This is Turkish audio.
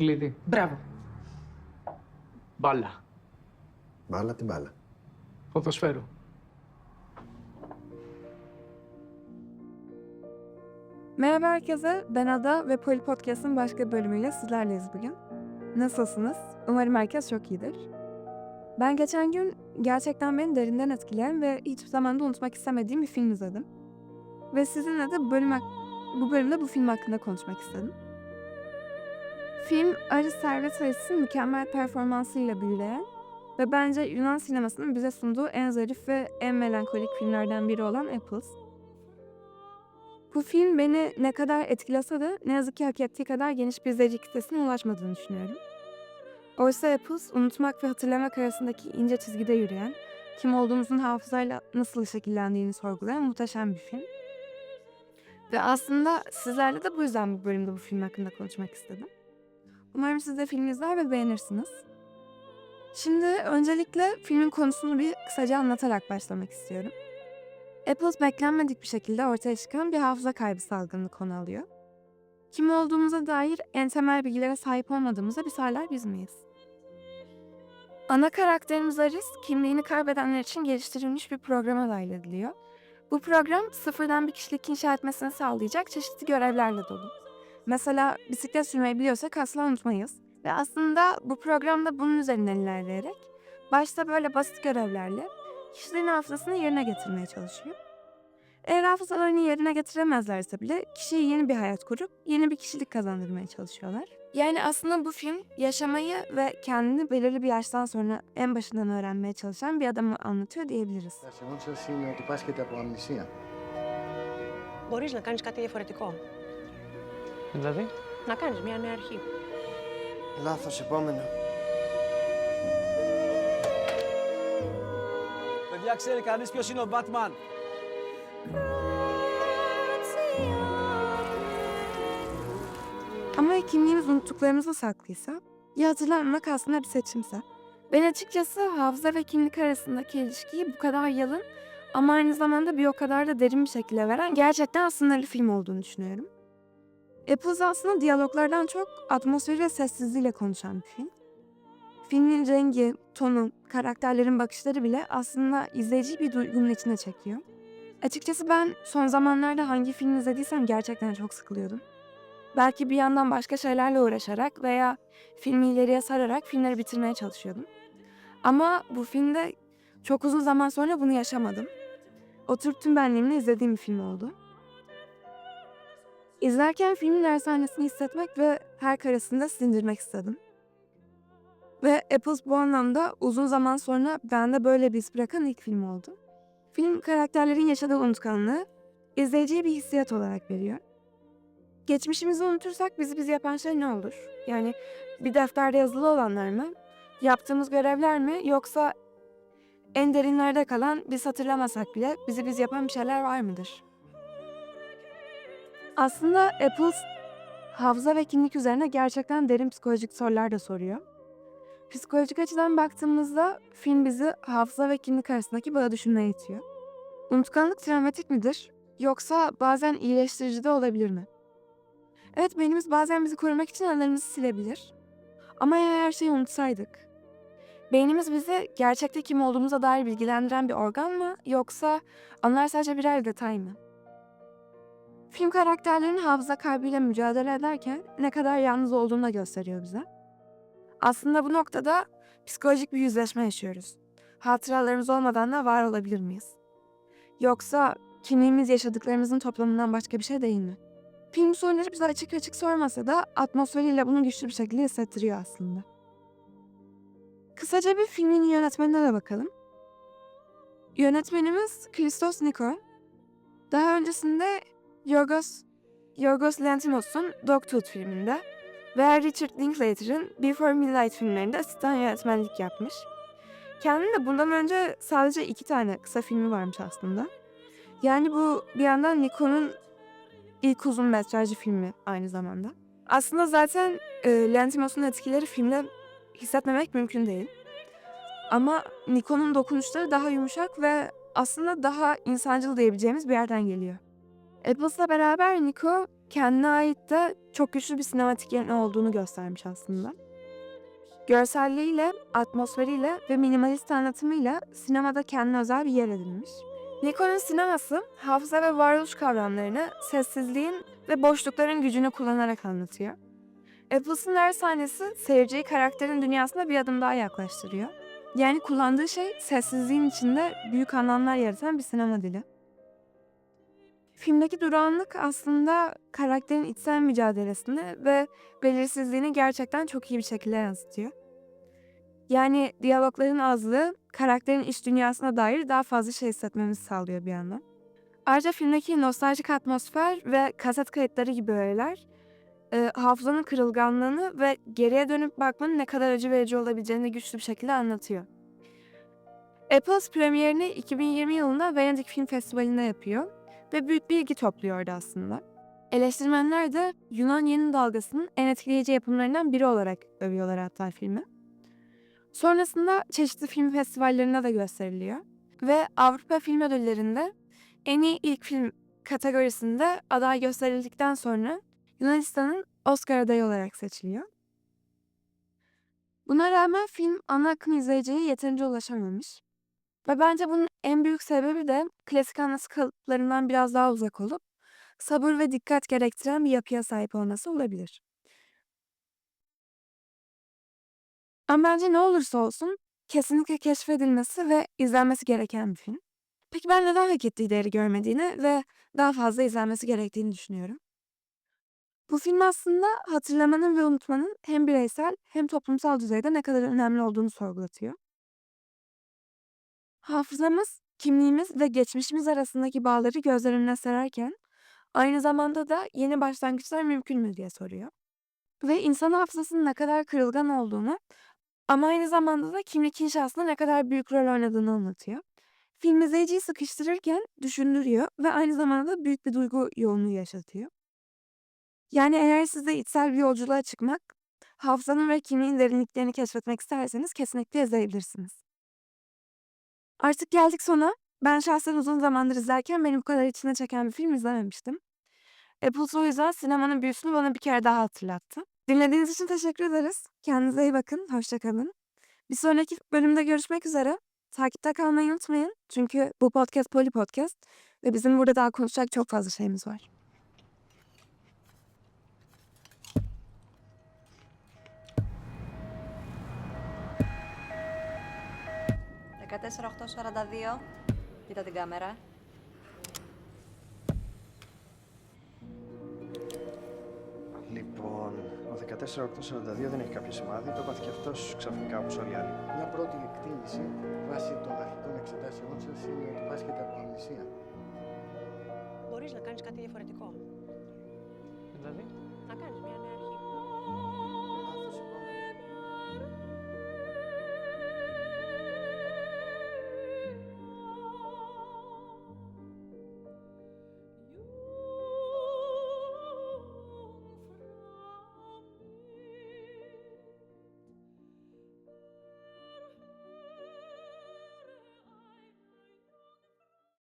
Κλειδί. Μπράβο. Μπάλα. Μπάλα την μπάλα. Ποδοσφαίρο. Merhaba herkese, ben Ada ve Poli Podcast'ın başka bir bölümüyle sizlerleyiz bugün. Nasılsınız? Umarım herkes çok iyidir. Ben geçen gün gerçekten beni derinden etkileyen ve hiçbir zaman da unutmak istemediğim bir film izledim. Ve sizinle de bu, bölüm, hak- bu bölümde bu film hakkında konuşmak istedim. Film, Arı Servet Arıs'ın mükemmel performansıyla büyüleyen ve bence Yunan sinemasının bize sunduğu en zarif ve en melankolik filmlerden biri olan Apples. Bu film beni ne kadar etkilese de ne yazık ki hak ettiği kadar geniş bir izleyici kitlesine ulaşmadığını düşünüyorum. Oysa Apples, unutmak ve hatırlamak arasındaki ince çizgide yürüyen, kim olduğumuzun hafızayla nasıl şekillendiğini sorgulayan muhteşem bir film. Ve aslında sizlerle de bu yüzden bu bölümde bu film hakkında konuşmak istedim. Umarım siz de filmi izler ve beğenirsiniz. Şimdi öncelikle filmin konusunu bir kısaca anlatarak başlamak istiyorum. Apples beklenmedik bir şekilde ortaya çıkan bir hafıza kaybı salgınını konu alıyor. Kim olduğumuza dair en temel bilgilere sahip olmadığımızda biz hala biz miyiz? Ana karakterimiz Aris, kimliğini kaybedenler için geliştirilmiş bir programa dahil ediliyor. Bu program sıfırdan bir kişilik inşa etmesini sağlayacak çeşitli görevlerle dolu. Mesela bisiklet sürmeyi biliyorsak asla unutmayız. Ve aslında bu programda bunun üzerinden ilerleyerek başta böyle basit görevlerle kişilerin hafızasını yerine getirmeye çalışıyor. Eğer hafızalarını yerine getiremezlerse bile kişiye yeni bir hayat kurup yeni bir kişilik kazandırmaya çalışıyorlar. Yani aslında bu film yaşamayı ve kendini belirli bir yaştan sonra en başından öğrenmeye çalışan bir adamı anlatıyor diyebiliriz. Τα συγγνώμη σας είναι ότι πάσχετε από αμνησία. Μπορείς να κάνεις κάτι διαφορετικό. Δηλαδή. Να κάνεις μια νέα αρχή. Λάθος, επόμενο. Παιδιά, ξέρει κανείς ποιος είναι ο Batman. Ama kimliğimiz unuttuklarımızı saklıysa, ya hatırlanmak aslında bir seçimse. Ben açıkçası hafıza ve kimlik arasındaki ilişkiyi bu kadar yalın ama aynı zamanda bir o kadar da derin bir şekilde veren gerçekten sınırlı film olduğunu düşünüyorum. Apples aslında diyaloglardan çok atmosferi ve sessizliğiyle konuşan bir film. Filmin rengi, tonu, karakterlerin bakışları bile aslında izleyiciyi bir duygunun içine çekiyor. Açıkçası ben son zamanlarda hangi film izlediysem gerçekten çok sıkılıyordum. Belki bir yandan başka şeylerle uğraşarak veya filmi ileriye sararak filmleri bitirmeye çalışıyordum. Ama bu filmde çok uzun zaman sonra bunu yaşamadım. Oturup tüm benliğimle izlediğim bir film oldu. İzlerken filmin dershanesini hissetmek ve her karesinde sindirmek istedim. Ve Apples bu anlamda uzun zaman sonra bende böyle bir bırakan ilk film oldu. Film karakterlerin yaşadığı unutkanlığı izleyiciye bir hissiyat olarak veriyor. Geçmişimizi unutursak bizi biz yapan şey ne olur? Yani bir defterde yazılı olanlar mı? Yaptığımız görevler mi? Yoksa en derinlerde kalan biz hatırlamasak bile bizi biz yapan bir şeyler var mıdır? Aslında Apples hafıza ve kimlik üzerine gerçekten derin psikolojik sorular da soruyor. Psikolojik açıdan baktığımızda film bizi hafıza ve kimlik arasındaki bağı düşünmeye itiyor. Unutkanlık travmatik midir? Yoksa bazen iyileştirici de olabilir mi? Evet beynimiz bazen bizi korumak için anılarımızı silebilir. Ama ya her şeyi unutsaydık? Beynimiz bizi gerçekte kim olduğumuza dair bilgilendiren bir organ mı yoksa anılar sadece birer detay mı? Film karakterlerinin hafıza kaybıyla mücadele ederken ne kadar yalnız olduğunu da gösteriyor bize. Aslında bu noktada psikolojik bir yüzleşme yaşıyoruz. Hatıralarımız olmadan da var olabilir miyiz? Yoksa kimliğimiz yaşadıklarımızın toplamından başka bir şey değil mi? Film soruları bize açık açık sormasa da atmosferiyle bunu güçlü bir şekilde hissettiriyor aslında. Kısaca bir filmin yönetmenine de bakalım. Yönetmenimiz Christos Niko. Daha öncesinde Yorgos, Yorgos Lanthimos'un Dogtooth filminde ve Richard Linklater'ın Before Midnight filmlerinde asistan yönetmenlik yapmış. Kendinin de bundan önce sadece iki tane kısa filmi varmış aslında. Yani bu bir yandan Niko'nun ilk uzun metrajlı filmi aynı zamanda. Aslında zaten e, Lanthimos'un etkileri filmde hissetmemek mümkün değil. Ama Nikon'un dokunuşları daha yumuşak ve aslında daha insancıl diyebileceğimiz bir yerden geliyor. Apples'la beraber Niko kendine ait de çok güçlü bir sinematik yeteneği olduğunu göstermiş aslında. Görselliğiyle, atmosferiyle ve minimalist anlatımıyla sinemada kendine özel bir yer edinmiş. Nikon'un sineması hafıza ve varoluş kavramlarını sessizliğin ve boşlukların gücünü kullanarak anlatıyor. Apples'ın her sahnesi seyirciyi karakterin dünyasına bir adım daha yaklaştırıyor. Yani kullandığı şey sessizliğin içinde büyük anlamlar yaratan bir sinema dili. Filmdeki durağanlık aslında karakterin içsel mücadelesini ve belirsizliğini gerçekten çok iyi bir şekilde yansıtıyor. Yani diyalogların azlığı karakterin iç dünyasına dair daha fazla şey hissetmemizi sağlıyor bir yandan. Ayrıca filmdeki nostaljik atmosfer ve kaset kayıtları gibi öğeler e, hafızanın kırılganlığını ve geriye dönüp bakmanın ne kadar acı verici olabileceğini güçlü bir şekilde anlatıyor. Apples premierini 2020 yılında Venedik Film Festivali'nde yapıyor ve büyük bir ilgi topluyor orada aslında. Eleştirmenler de Yunan yeni dalgasının en etkileyici yapımlarından biri olarak övüyorlar hatta filmi. Sonrasında çeşitli film festivallerinde de gösteriliyor. Ve Avrupa Film Ödülleri'nde en iyi ilk film kategorisinde aday gösterildikten sonra Yunanistan'ın Oscar adayı olarak seçiliyor. Buna rağmen film ana akım izleyiciye yeterince ulaşamamış. Ve bence bunun en büyük sebebi de klasik anlatı kalıplarından biraz daha uzak olup sabır ve dikkat gerektiren bir yapıya sahip olması olabilir. Ama bence ne olursa olsun kesinlikle keşfedilmesi ve izlenmesi gereken bir film. Peki ben neden hak ettiği değeri görmediğini ve daha fazla izlenmesi gerektiğini düşünüyorum. Bu film aslında hatırlamanın ve unutmanın hem bireysel hem toplumsal düzeyde ne kadar önemli olduğunu sorgulatıyor. Hafızamız, kimliğimiz ve geçmişimiz arasındaki bağları gözler önüne sererken aynı zamanda da yeni başlangıçlar mümkün mü diye soruyor. Ve insan hafızasının ne kadar kırılgan olduğunu ama aynı zamanda da kimlik inşasında ne kadar büyük rol oynadığını anlatıyor. Film izleyiciyi sıkıştırırken düşündürüyor ve aynı zamanda da büyük bir duygu yoğunluğu yaşatıyor. Yani eğer siz de içsel bir yolculuğa çıkmak, hafızanın ve kimliğin derinliklerini keşfetmek isterseniz kesinlikle izleyebilirsiniz. Artık geldik sona. Ben şahsen uzun zamandır izlerken beni bu kadar içine çeken bir film izlememiştim. Apples o yüzden sinemanın büyüsünü bana bir kere daha hatırlattı. Dinlediğiniz için teşekkür ederiz. Kendinize iyi bakın. Hoşçakalın. Bir sonraki bölümde görüşmek üzere. Takipte kalmayı unutmayın. Çünkü bu podcast Poli Podcast ve bizim burada daha konuşacak çok fazla şeyimiz var. Δεκατέσσερα 842. Κοίτα την κάμερα. Λοιπόν, ο 14842 δεν έχει κάποιο σημάδι. Το έπαθε και αυτός ξαφνικά όπως όλοι οι άλλοι. Μια πρώτη εκτίμηση βάσει των αρχικών